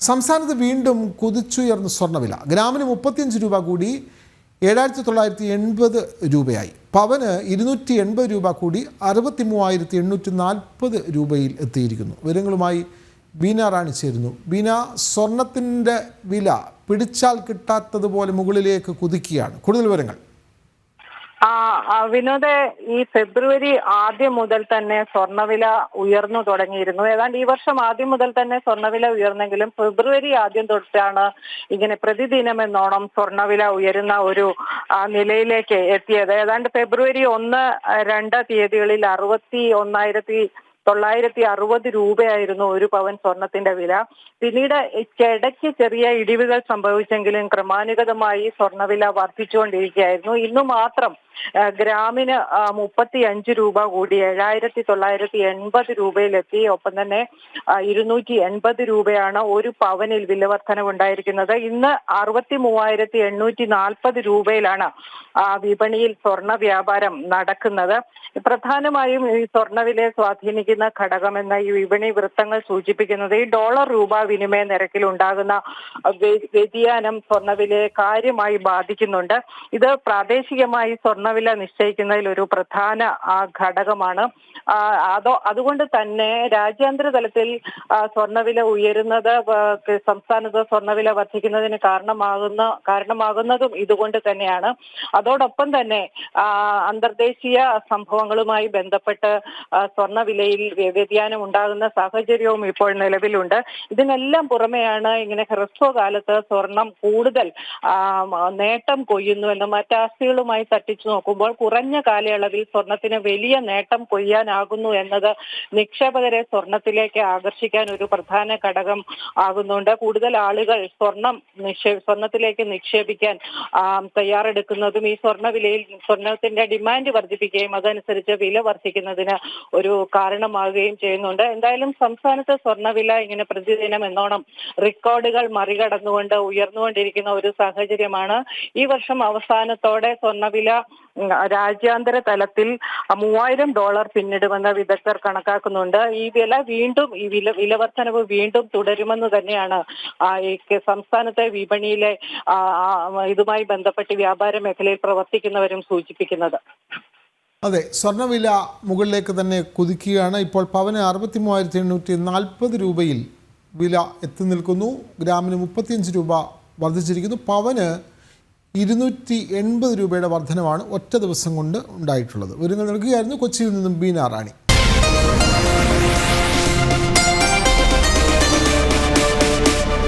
സംസ്ഥാനത്ത് വീണ്ടും കുതിച്ചുയർന്ന സ്വർണവില ഗ്രാമിന് മുപ്പത്തിയഞ്ച് രൂപ കൂടി ഏഴായിരത്തി തൊള്ളായിരത്തി എൺപത് രൂപയായി. പവന് ഇരുന്നൂറ്റി എൺപത് രൂപ കൂടി അറുപത്തി മൂവായിരത്തി എണ്ണൂറ്റി നാൽപ്പത് രൂപയിൽ എത്തിയിരിക്കുന്നു. വിവരങ്ങളുമായി ബീന റാണി ചേരുന്നു. ബീന സ്വർണത്തിന്റെ വില പിടിച്ചാൽ കിട്ടാത്തതുപോലെ മുകളിലേക്ക് കുതിക്കുകയാണ്. കൂടുതൽ വിവരങ്ങൾ. വിനോദ് ഈ ഫെബ്രുവരി ആദ്യം മുതൽ തന്നെ സ്വർണവില ഉയർന്നു തുടങ്ങിയിരുന്നു. ഏതാണ്ട് ഈ വർഷം ആദ്യം മുതൽ തന്നെ സ്വർണവില ഉയർന്നെങ്കിലും ഫെബ്രുവരി ആദ്യം തൊട്ടാണ് ഇങ്ങനെ പ്രതിദിനം എന്നോണം സ്വർണവില ഉയരുന്ന ഒരു നിലയിലേക്ക് എത്തിയത്. ഏതാണ്ട് ഫെബ്രുവരി ഒന്ന് രണ്ട് തീയതികളിൽ അറുപത്തി ഒന്നായിരത്തി തൊള്ളായിരത്തി അറുപത് രൂപയായിരുന്നു ഒരു പവൻ സ്വർണത്തിന്റെ വില. പിന്നീട് ഇടയ്ക്ക് ചെറിയ ഇടിവുകൾ സംഭവിച്ചെങ്കിലും ക്രമാനുഗതമായി സ്വർണവില വർദ്ധിച്ചുകൊണ്ടിരിക്കുകയായിരുന്നു. ഇന്നു മാത്രം ഗ്രാമിന് മുപ്പത്തി അഞ്ച് രൂപ കൂടി ഏഴായിരത്തി തൊള്ളായിരത്തി എൺപത് രൂപയിലെത്തി. ഒപ്പം തന്നെ ഇരുന്നൂറ്റി എൺപത് രൂപയാണ് ഒരു പവനിൽ വില വർധനവുണ്ടായിരിക്കുന്നത് ഇന്ന് അറുപത്തി മൂവായിരത്തി എണ്ണൂറ്റി നാൽപ്പത് രൂപയിലാണ് വിപണിയിൽ സ്വർണ വ്യാപാരം നടക്കുന്നത്. പ്രധാനമായും ഈ സ്വർണവിലയെ സ്വാധീനിക്കുന്ന ഘടകമെന്ന ഈ വിപണി വൃത്തങ്ങൾ സൂചിപ്പിക്കുന്നത് ഈ ഡോളർ രൂപ വിനിമയ നിരക്കിൽ ഉണ്ടാകുന്ന വ്യതിയാനം സ്വർണവിലയെ കാര്യമായി ബാധിക്കുന്നുണ്ട്. ഇത് പ്രാദേശികമായി സ്വർണവില നിശ്ചയിക്കുന്നതിൽ ഒരു പ്രധാന ഘടകമാണ്. അതോ അതുകൊണ്ട് തന്നെ രാജ്യാന്തര തലത്തിൽ സ്വർണവില ഉയരുന്നത് സംസ്ഥാനത്ത് സ്വർണവില വർദ്ധിക്കുന്നതിന് കാരണമാകുന്ന കാരണമാകുന്നതും ഇതുകൊണ്ട് തന്നെയാണ്. അതോടൊപ്പം തന്നെ അന്തർദേശീയ സംഭവങ്ങളുമായി ബന്ധപ്പെട്ട് സ്വർണവിലയിൽ വ്യതിയാനം ഉണ്ടാകുന്ന സാഹചര്യവും ഇപ്പോൾ നിലവിലുണ്ട്. ഇതിനെല്ലാം പുറമെയാണ് ഇങ്ങനെ ഹ്രസ്വ കാലത്ത് സ്വർണം കൂടുതൽ നേട്ടം കൊയ്യുന്നു എന്ന് മറ്റാസ്തികളുമായി തട്ടിച്ചു നോക്കുമ്പോൾ കുറഞ്ഞ കാലയളവിൽ സ്വർണത്തിന് വലിയ നേട്ടം കൊയ്യാനാകുന്നു എന്നത് നിക്ഷേപകരെ സ്വർണത്തിലേക്ക് ആകർഷിക്കാൻ ഒരു പ്രധാന ഘടകം ആകുന്നുണ്ട്. കൂടുതൽ ആളുകൾ സ്വർണം നിക്ഷേ സ്വർണത്തിലേക്ക് നിക്ഷേപിക്കാൻ തയ്യാറെടുക്കുന്നതും ഈ സ്വർണ വിലയിൽ സ്വർണത്തിന്റെ ഡിമാൻഡ് വർദ്ധിപ്പിക്കുകയും അതനുസരിച്ച് വില വർദ്ധിക്കുന്നതിന് ഒരു കാരണമാകുകയും ചെയ്യുന്നുണ്ട്. എന്തായാലും സംസ്ഥാനത്ത് സ്വർണവില ഇങ്ങനെ പ്രതിദിനം എന്നോണം റെക്കോർഡുകൾ മറികടന്നുകൊണ്ട് ഉയർന്നുകൊണ്ടിരിക്കുന്ന ഒരു സാഹചര്യമാണ്. ഈ വർഷം അവസാനത്തോടെ സ്വർണവില രാജ്യാന്തര തലത്തിൽ മൂവായിരം ഡോളർ പിന്നിടുമെന്ന് വിദഗ്ധർ കണക്കാക്കുന്നുണ്ട്. ഈ വില വീണ്ടും ഈ വില വില വർധനവ് വീണ്ടും തുടരുമെന്ന് തന്നെയാണ് സംസ്ഥാനത്തെ വിപണിയിലെ ഇതുമായി ബന്ധപ്പെട്ട് വ്യാപാര മേഖലയിൽ പ്രവർത്തിക്കുന്നവരും സൂചിപ്പിക്കുന്നത്. അതെ സ്വർണവില മുകളിലേക്ക് തന്നെ കുതിക്കുകയാണ്. ഇപ്പോൾ പവന് അറുപത്തി മൂവായിരത്തി എണ്ണൂറ്റി നാൽപ്പത് രൂപയിൽ വില എത്തി നിൽക്കുന്നു. ഗ്രാമിന് മുപ്പത്തിയഞ്ച് രൂപ വർദ്ധിച്ചിരിക്കുന്നു. പവന് ഇരുന്നൂറ്റി എൺപത് രൂപയുടെ വർധനമാണ് ഒറ്റ ദിവസം കൊണ്ട് ഉണ്ടായിട്ടുള്ളത്. വിവരങ്ങൾ നൽകുകയായിരുന്നു കൊച്ചിയിൽ നിന്നും ബീന റാണി